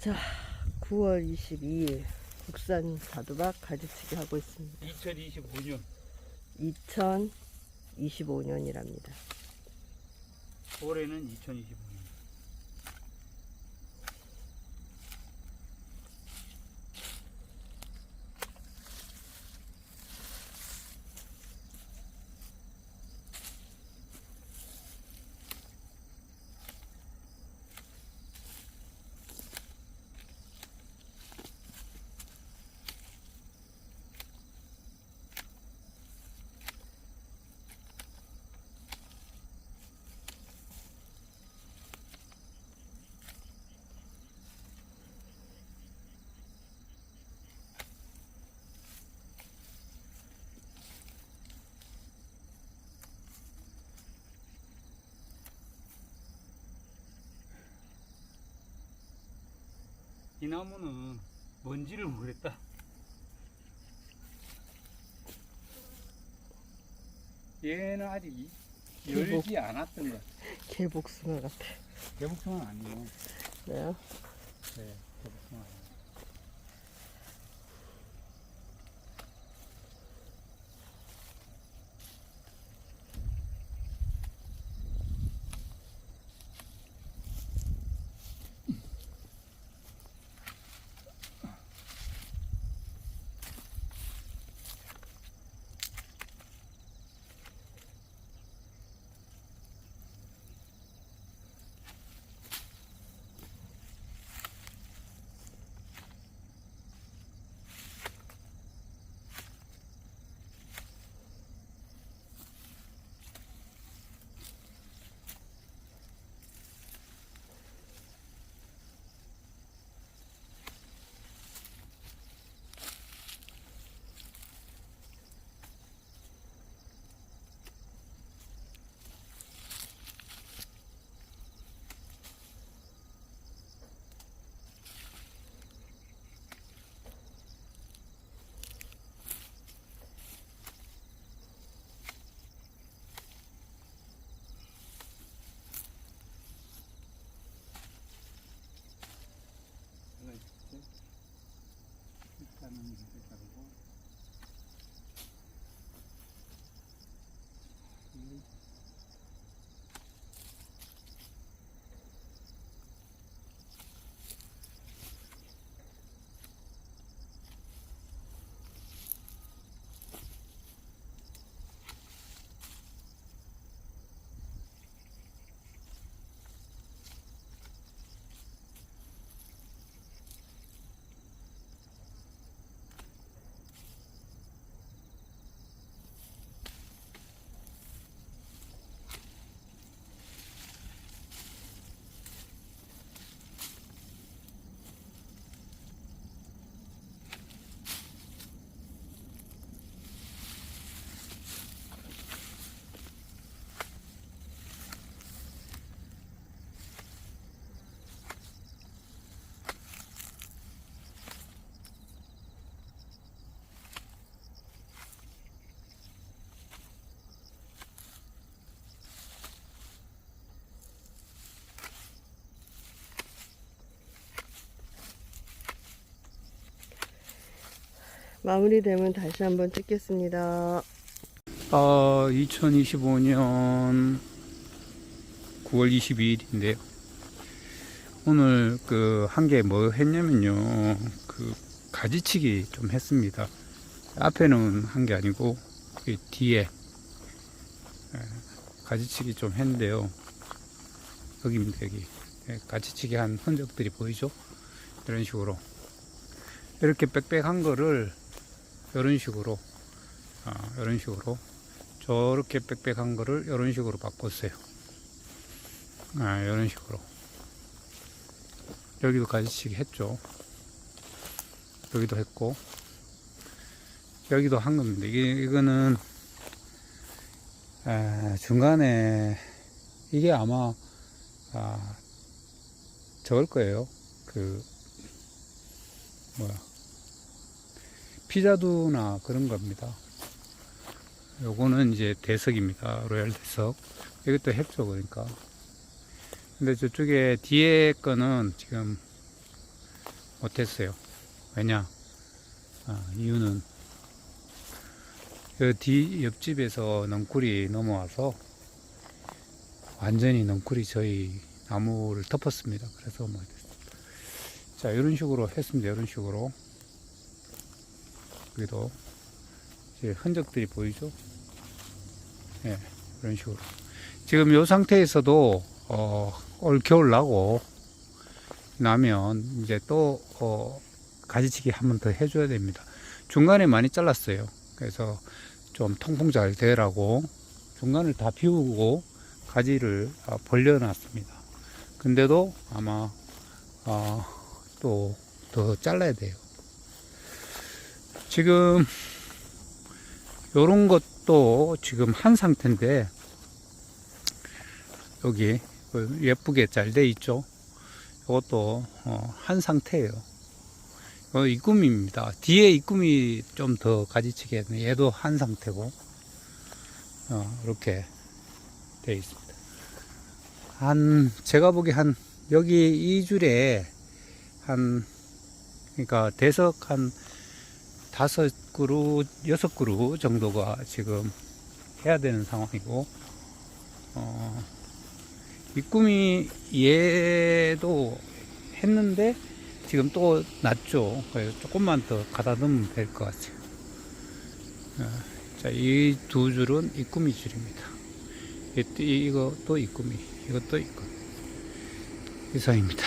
자, 9월 22일 국산 자두박 가지치기 하고 있습니다. 2025년 2025년이랍니다. 올해는 2025년. 이 나무는 뭔지를 모르겠다. 얘는 아직 이- 열지 않았던 것 같아. 개복숭아 같아. 대북성은 아니에요. 네. 네, 대북성은 아니에요. 하나 있지? 일단은 이렇게 자르고 이 마무리되면 다시 한번 찍겠습니다. 어, 2025년 9월 22일인데요. 오늘 그 한 게 뭐 했냐면요. 그 가지치기 좀 했습니다. 앞에는 한 게 아니고 이 뒤에 예, 가지치기 좀 했는데요. 여기입니다, 여기. 예, 가지치기 한 흔적들이 보이죠? 이런 식으로. 이렇게 빽빽한 거를 이런 식으로 아, 이런 식으로 저렇게 빽빽한 거를 이런 식으로 바꿨어요. 아, 이런 식으로. 여기도 가지치기 했죠. 여기도 했고, 여기도 한 겁니다. 이게, 이거는, 아, 중간에, 이게 아마, 아, 저걸 거예요. 그, 뭐야. 피자두나 그런 겁니다. 요거는 이제 대석입니다. 로얄 대석. 이것도 했죠, 그러니까. 근데 저쪽에 뒤에 거는 지금 못했어요. 왜냐? 아, 이유는 그 뒤 옆집에서 넝쿨이 넘어와서 완전히 넝쿨이 저희 나무를 덮었습니다. 그래서 뭐 자, 이런 식으로 했습니다. 이런 식으로. 여기도 이제 흔적들이 보이죠? 예, 이런 식으로. 지금 이 상태에서도, 어, 올 겨울 나고, 나면 이제 또, 어, 가지치기 한 번 더 해줘야 됩니다. 중간에 많이 잘랐어요. 그래서 좀 통풍 잘 되라고 중간을 다 비우고 가지를 아, 벌려놨습니다. 근데도 아마, 어, 또더 잘라야 돼요. 지금 요런 것도 지금 한 상태인데 여기 그 예쁘게 잘 돼 있죠. 이것도 어, 한 상태예요. 어, 이꿈입니다. 뒤에 이꿈이 좀 더 가지치기 했네. 얘도 한 상태고 어, 이렇게 돼 있습니다. 한 제가 보기 한 여기 이 줄에 한 그러니까 대석 한 다섯 그루 여섯 그루 정도가 지금 해야 되는 상황이고 어, 이 꿈이 얘도 했는데 지금 또 낮죠. 조금만 더 가다듬으면 될 것 같아요. 어, 자, 이 두 줄은 이꿈이 줄입니다. 이- 이거 또 이꿈이, 이것도 이꿈. 이상입니다.